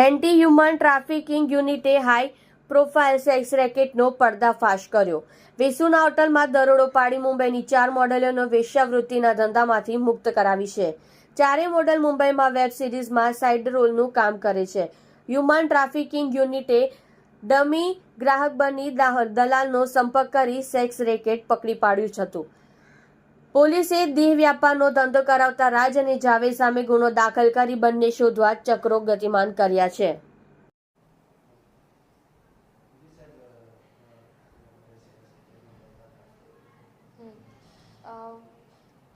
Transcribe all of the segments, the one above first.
Anti human trafficking યુનિટે high profile sex રેકેટનો પર્દાફાશ કર્યો. વેસુના હોટલમાં દરોડો પાડી મુંબઈની ચાર મોડેલોનો વેશ્યાવૃત્તિના ધંધામાંથી મુક્ત કરાવી છે. ચારે મોડેલ મુંબઈમાં વેબ સિરીઝમાં સાઇડ રોલનું કામ કરે છે. હ્યુમન ટ્રાફિકિંગ યુનિટે ડમી ગ્રાહક બની દલાલનો સંપર્ક કરી સેક્સ રેકેટ પકડી પાડ્યું હતું. પોલીસે દેહ વ્યાપારનો ધંધો કરાવતા રાજ અને જાવેદ સામે ગુનો દાખલ કરી બંને શોધવા ચક્રો ગતિમાન કર્યા છે.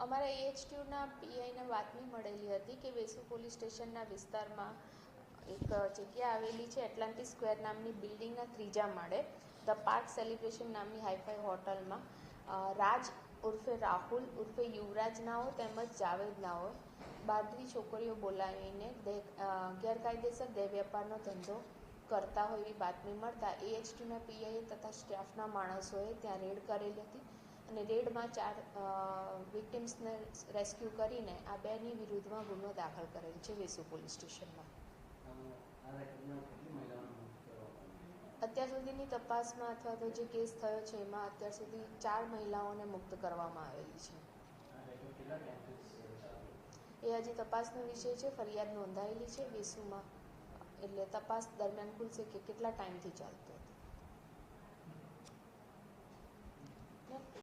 અમારા એએચક્યુના પીઆઈને બાતમી મળેલી હતી કે વેસુ પોલીસ સ્ટેશનના વિસ્તારમાં એક જગ્યા આવેલી છે એટલાન્ટિક સ્ક્વેર નામની બિલ્ડિંગના ત્રીજા માળે, ધ પાર્ક સેલિબ્રેશન નામની હાઈફાઈ હોટલમાં. રાજ ઉર્ફે રાહુલ, ઉર્ફે યુવરાજ નાઓ તેમજ જાવેદ નાઓ. બહારથી છોકરીઓ બોલાવીને ગેરકાયદેસર દેહ વેપારનો ધંધો કરતા હોય એવી બાતમી મળતા એએચટીના પીઆઈએ તથા સ્ટાફના માણસોએ ત્યાં રેડ કરેલી હતી અને રેડમાં ચાર વિક્ટિમ્સને રેસ્ક્યુ કરીને આ બેની વિરુદ્ધમાં ગુનો દાખલ કરેલ છે વેસુ પોલીસ સ્ટેશનમાં. સુધીની તપાસમાં અથવા તો જે કેસ થયો છે, એમાં અત્યાર સુધી ચાર મહિલાઓને મુક્ત કરવામાં આવેલી છે. એ હજી તપાસનો વિષય છે, ફરિયાદ નોંધાયેલી છે વેસુમાં એટલે તપાસ દરમિયાન ખુલશે કે કેટલા ટાઈમથી ચાલતો હતો?